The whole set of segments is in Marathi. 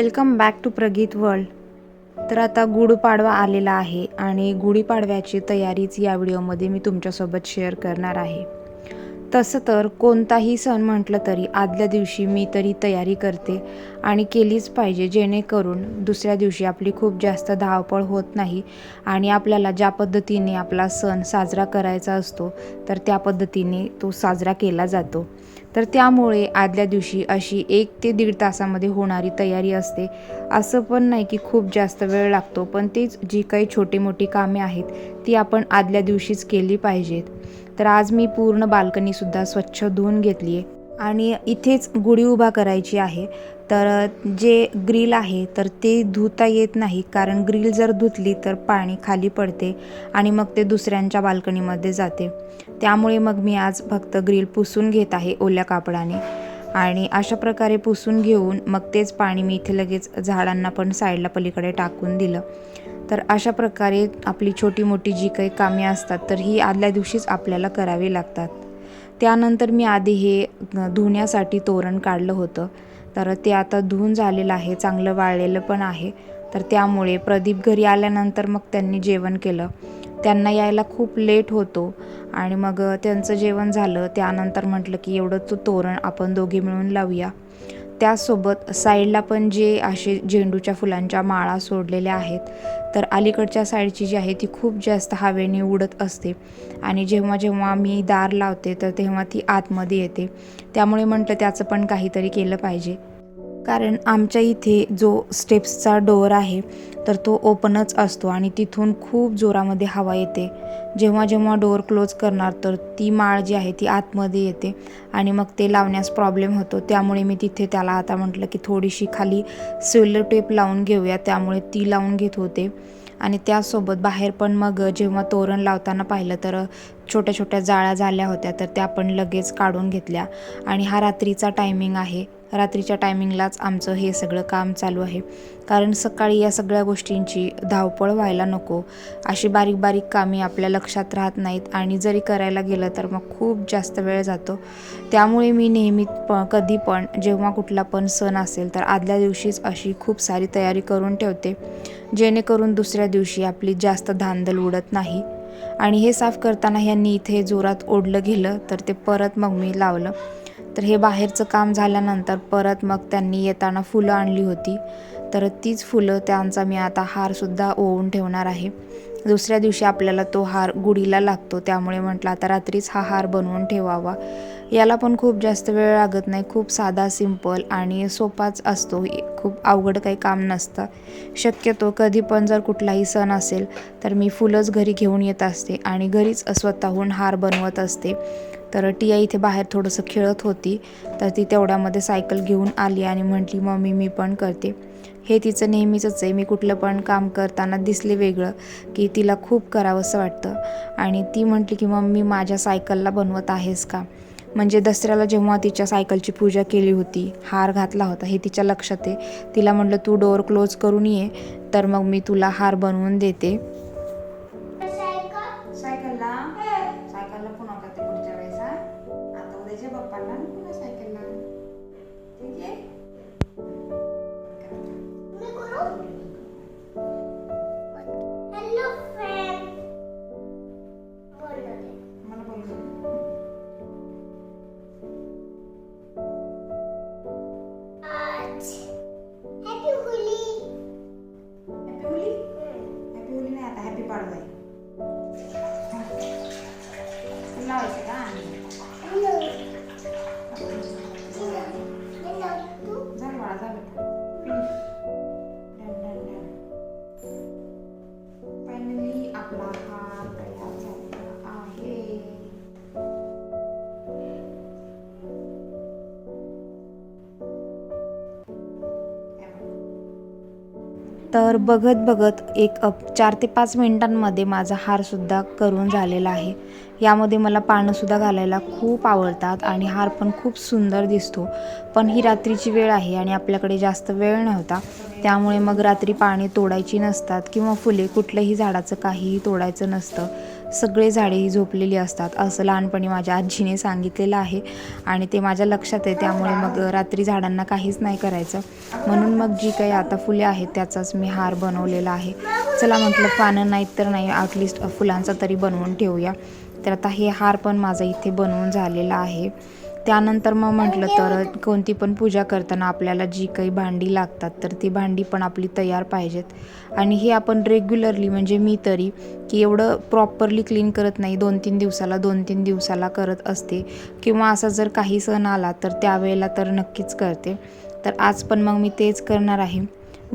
Welcome back to Pragit world. तर आता गुढीपाडवा आलेला आहे आणि गुढीपाडव्याची तयारीच या व्हिडिओमध्ये मी तुमच्यासोबत शेअर करणार आहे. तसं तर कोणताही सण म्हटलं तरी आदल्या दिवशी मी तरी तयारी करते आणि केलीच पाहिजे जेणेकरून दुसऱ्या दिवशी आपली खूप जास्त धावपळ होत नाही आणि आपल्याला ज्या पद्धतीने आपला सण साजरा करायचा असतो तर त्या पद्धतीने तो साजरा केला जातो. तर त्यामुळे आदल्या दिवशी अशी एक ते दीड तासामध्ये होणारी तयारी असते. असं पण नाही की खूप जास्त वेळ लागतो पण तीच जी काही छोटी मोठी कामे आहेत ती आपण आदल्या दिवशीच केली पाहिजेत. तर आज मी पूर्ण बाल्कनीसुद्धा स्वच्छ धुवून घेतली आहे आणि इथेच गुढी उभा करायची आहे. तर जे ग्रिल आहे तर ते धुता येत नाही. कारण ग्रिल जर धुतली तर पाणी खाली पडते आणि मग ते दुसऱ्यांच्या बाल्कनीमध्ये जाते. त्यामुळे मग मी आज फक्त ग्रिल पुसून घेत आहे ओल्या कापडाने. आणि अशा प्रकारे पुसून घेऊन मग तेच पाणी मी इथे लगेच झाडांना पण साईडला पलीकडे टाकून दिलं. तर अशा प्रकारे आपली छोटी मोठी जी काही कामे असतात तर ही आदल्या दिवशीच आपल्याला करावी लागतात. त्यानंतर मी आधी हे धुण्यासाठी तोरण काढलं होतं. तर ते आता धुवून झालेलं आहे चांगलं वाळलेलं पण आहे. तर त्यामुळे प्रदीप घरी आल्यानंतर मग त्यांनी जेवण केलं. त्यांना यायला खूप लेट होतो आणि मग त्यांचं जेवण झालं. त्यानंतर म्हटलं की एवढं तोरण आपण दोघे मिळून लावूया. त्यासोबत साईडला पण जे असे झेंडूच्या फुलांच्या माळा सोडलेल्या आहेत तर अलीकडच्या साईडची जी आहे ती खूप जास्त हवेने उडत असते. आणि जेव्हा जेव्हा मी दार लावते तर तेव्हा ती आतमध्ये येते. त्यामुळे म्हटलं त्याचं पण काहीतरी केलं पाहिजे. कारण आमच्या इथे जो स्टेप्सचा डोअर आहे तर तो ओपनच असतो आणि तिथून खूप जोरामध्ये हवा येते. जेव्हा जेव्हा डोअर क्लोज करणार तर ती माळ जी आहे ती आतमध्ये येते आणि मग ते लावण्यास प्रॉब्लेम होतो. त्यामुळे मी तिथे त्याला आता म्हटलं की थोडीशी खाली सेलो टेप लावून घेऊया. त्यामुळे ती लावून घेत होते. आणि त्यासोबत बाहेर पण मग जेव्हा तोरण लावताना पाहिलं तर छोट्या छोट्या जाळ्या झाल्या होत्या तर त्या आपण लगेच काढून घेतल्या. आणि हा रात्रीचा टायमिंग आहे. रात्रीच्या टायमिंगलाच आमचं हे सगळं काम चालू आहे. कारण सकाळी या सगळ्या गोष्टींची धावपळ व्हायला नको. अशी बारीक बारीक कामे आपल्या लक्षात राहत नाहीत आणि जरी करायला गेलं तर मग खूप जास्त वेळ जातो. त्यामुळे मी नेहमी प कधी पण जेव्हा कुठला पण सण असेल तर आदल्या दिवशीच अशी खूप सारी तयारी करून ठेवते. जेणेकरून दुसऱ्या दिवशी आपली जास्त धांदल उडत नाही. आणि हे साफ करताना ह्यांनी इथे जोरात ओढलं गेलं तर ते परत मग मी लावलं. तर हे बाहेरचं काम झाल्यानंतर परत मग त्यांनी येताना फुलं आणली होती. तर तीच फुलं त्यांचा मी आता हारसुद्धा ओवून ठेवणार आहे. दुसऱ्या दिवशी आपल्याला तो हार गुढीला लागतो त्यामुळे म्हटलं आता रात्रीच हा हार बनवून ठेवावा. याला पण खूप जास्त वेळ लागत नाही. खूप साधा सिंपल आणि सोपाच असतो. खूप अवघड काही काम नसतं. शक्यतो कधी पण जर कुठलाही सण असेल तर मी फुलंच घरी घेऊन येत असते आणि घरीच स्वतःहून हार बनवत असते. तर टिया इथे बाहेर थोडंसं खेळत होती तर ती तेवढ्यामध्ये सायकल घेऊन आली आणि म्हटली मम्मी मी पण करते. हे तिचं नेहमीचंच आहे. मी कुठलं पण काम करताना दिसले वेगळं की तिला खूप करावंसं वाटतं. आणि ती म्हटली की मम्मी माझ्या सायकलला बनवत आहेस का? म्हणजे दसऱ्याला जेव्हा तिच्या सायकलची पूजा केली होती हार घातला होता हे तिच्या लक्षात आहे. तिला म्हटलं तू डोअर क्लोज करून ये तर मग मी तुला हार बनवून देते. आता उद्याच्या सायकलला. ठीक आहे? 什么 तर बघत बघत एक अप चार ते पाच मिनिटांमध्ये माझा हारसुद्धा करून झालेला आहे. यामध्ये मला पानंसुद्धा घालायला खूप आवडतात आणि हार पण खूप सुंदर दिसतो. पण ही रात्रीची वेळ आहे आणि आपल्याकडे जास्त वेळ नव्हता. त्यामुळे मग रात्री पाने तोडायची नसतात किंवा फुले कुठल्याही झाडाचं काहीही तोडायचं नसतं. सगळे झाडेही झोपलेली असतात. असं लहानपणी माझ्या आजीने सांगितलेलं आहे आणि ते माझ्या लक्षात आहे. त्यामुळे मग रात्री झाडांना काहीच नाही करायचं. म्हणून मग जी काही आता फुले आहेत त्याचाच मी हार बनवलेला आहे. चला म्हटलं पानं नाहीत तर नाही ॲटलिस्ट फुलांचा तरी बनवून ठेवूया. तर आता हे हार पण माझा इथे बनवून झालेला आहे. त्यानंतर मग म्हटलं तर कोणती पण पूजा करताना आपल्याला जी काही भांडी लागतात तर ती भांडी पण आपली तयार पाहिजेत. आणि हे आपण रेग्युलरली म्हणजे मी तरी की एवढं प्रॉपरली क्लीन करत नाही दोन तीन दिवसाला दोन तीन दिवसाला करत असते. किंवा असा जर काही सण आला तर त्यावेळेला तर नक्कीच करते. तर आज पण मग मी तेच करणार आहे.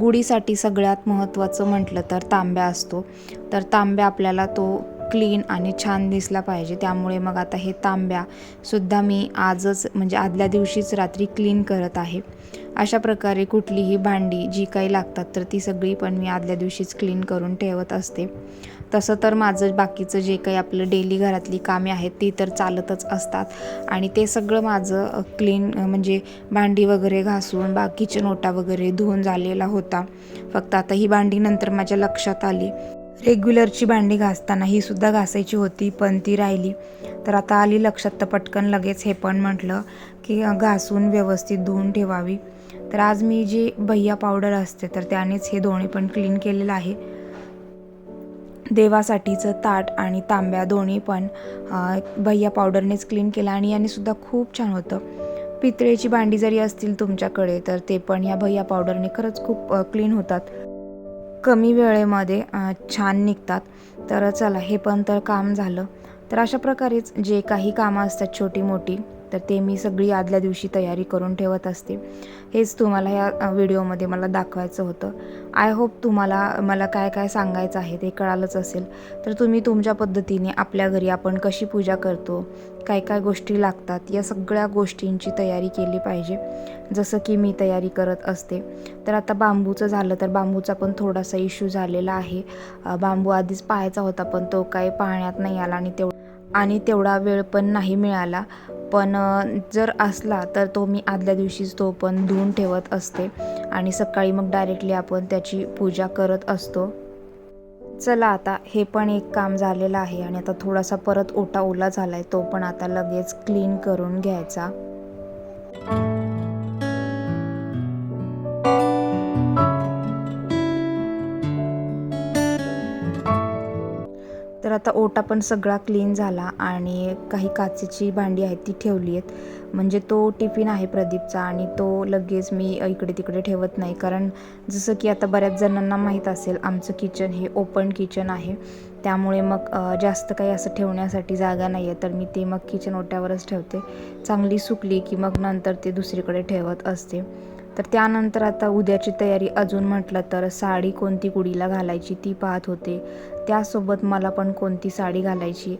गुढीसाठी सगळ्यात महत्त्वाचं म्हटलं तर तांब्या असतो. तर तांब्या आपल्याला तो क्लीन आणि छान दिसला पाहिजे. त्यामुळे मग आता हे तांब्यासुद्धा मी आजच म्हणजे आदल्या दिवशीच रात्री क्लीन करत आहे. अशा प्रकारे कुठलीही भांडी जी काही लागतात तर ती सगळी पण मी आदल्या दिवशीच क्लीन करून ठेवत असते. तसं तर माझं बाकीचं जे काही आपलं डेली घरातली कामे आहेत ती तर चालतच असतात. आणि ते सगळं माझं क्लीन म्हणजे भांडी वगैरे घासून बाकीचे नोटा वगैरे धुवून झालेला होता. फक्त आता ही भांडी नंतर माझ्या लक्षात आली. रेग्युलरची भांडी घासताना ही सुद्धा घासायची होती पण ती राहिली. तर आता आली लक्षात तर पटकन लगेच हे पण म्हटलं की घासून व्यवस्थित धुवून ठेवावी. तर आज मी जी भैया पावडर असते तर त्यानेच हे दोन्ही पण क्लीन केलेलं आहे. देवासाठीचं ताट आणि तांब्या दोन्ही पण भैया पावडरनेच क्लीन केलं आणि याने सुद्धा खूप छान होतं. पितळेची भांडी जरी असतील तुमच्याकडे तर ते पण या भैया पावडरने खरंच खूप क्लीन होतात. कमी वेळेमध्ये छान निघतात. तर चला हे पण तर काम झालं. तर अशा प्रकारेच जे काही कामं असतात छोटी मोठी तर ते मी सगळी आदल्या दिवशी तयारी करून ठेवत असते. हेच तुम्हाला या व्हिडिओमध्ये मला दाखवायचं होतं. आय होप तुम्हाला मला काय काय सांगायचं आहे ते कळालंच असेल. तर तुम्ही तुमच्या पद्धतीने आपल्या घरी आपण कशी पूजा करतो काय काय गोष्टी लागतात या सगळ्या गोष्टींची तयारी केली पाहिजे. जसं की मी तयारी करत असते. तर आता बांबूचं झालं तर बांबूचा पण थोडासा इश्यू झालेला आहे. बांबू आधीच पाहायचा होता पण तो काही पाहण्यात नाही आला आणि तेवढा आणि तेवढा वेळ पण नाही मिळाला. पण जर असला तर तो मी आदल्या दिवशीच तो पण धुवून ठेवत असते. आणि सकाळी मग डायरेक्टली आपण त्याची पूजा करत असतो. चला आता हे पण एक काम झालेलं आहे. आणि आता थोडासा परत ओटा ओला झाला आहे तो पण आता लगेच क्लीन करून घ्यायचा. तर आता ओटा पण सगळा क्लीन झाला आणि काही काचेची भांडी आहेत ती ठेवली आहेत. म्हणजे तो टिफिन आहे प्रदीपचा आणि तो लगेच मी इकडे तिकडे ठेवत नाही. कारण जसं की आता बऱ्याच जणांना माहीत असेल आमचं किचन हे ओपन किचन आहे. त्यामुळे मग जास्त काही असं ठेवण्यासाठी जागा नाही आहे तर मी ते मग किचन ओट्यावरच ठेवते. चांगली सुकली की मग नंतर ते दुसरीकडे ठेवत असते. तर त्यानंतर आता उद्याची तयारी अजून म्हटलं तर साडी कोणती कुडीला घालायची ती पाहत होते. त्यासोबत मला पण कोणती साडी घालायची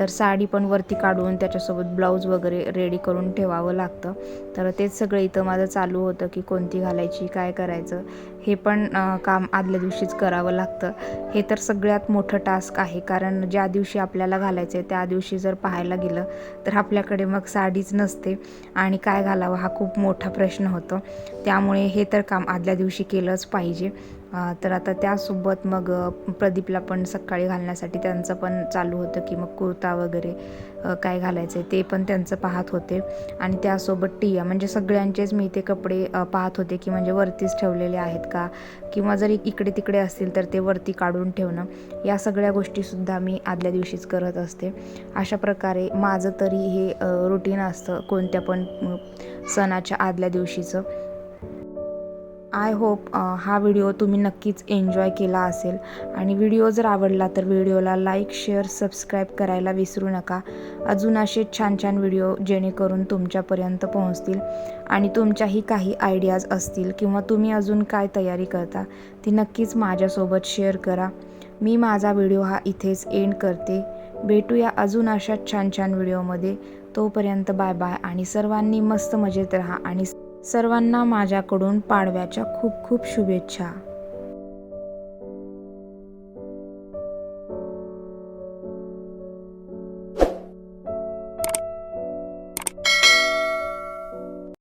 तर साडी पण वरती काढून त्याच्यासोबत ब्लाऊज वगैरे रेडी करून ठेवावं लागतं. तर तेच सगळं इथं माझं चालू होतं की कोणती घालायची काय करायचं हे पण काम आदल्या दिवशीच करावं लागतं. हे तर सगळ्यात मोठं टास्क आहे कारण ज्या दिवशी आपल्याला घालायचं आहे त्या दिवशी जर पाहायला गेलं तर आपल्याकडे मग साडीच नसते आणि काय घालावं हा खूप मोठा प्रश्न होतो. त्यामुळे हे तर काम आदल्या दिवशी केलंच पाहिजे. तर आता त्यासोबत मग प्रदीपला पण सकाळी घालण्यासाठी त्यांचं पण चालू होतं की मग कुर्ता वगैरे काय घालायचं आहे ते पण त्यांचं पाहत होते. आणि त्यासोबत टिया म्हणजे सगळ्यांचेच मी ते कपडे पाहत होते की म्हणजे वरतीच ठेवलेले आहेत का? किंवा जरी इकडे तिकडे असतील तर ते वरती काढून ठेवणं. या सगळ्या गोष्टीसुद्धा मी आदल्या दिवशीच करत असते. अशा प्रकारे माझं तरी हे रुटीन असतं कोणत्या पण सणाच्या आदल्या दिवशीचं. आय होप हा व्हिडिओ तुम्ही नक्कीच एन्जॉय केला असेल. आणि व्हिडिओ जर आवडला तर व्हिडिओला लाईक शेअर सबस्क्राईब करायला विसरू नका. अजून असे छान छान व्हिडिओ जेणेकरून तुमच्यापर्यंत पोहोचतील आणि तुमच्याही काही आयडियाज असतील किंवा तुम्ही अजून काय तयारी करता ती नक्कीच माझ्यासोबत शेअर करा. मी माझा व्हिडिओ हा इथेच एंड करते. भेटूया अजून अशा छान छान व्हिडिओमध्ये. तोपर्यंत बाय बाय आणि सर्वांनी मस्त मजेत राहा आणि सर्वांना माझ्याकडून पाडव्याच्या खूप खूप शुभेच्छा.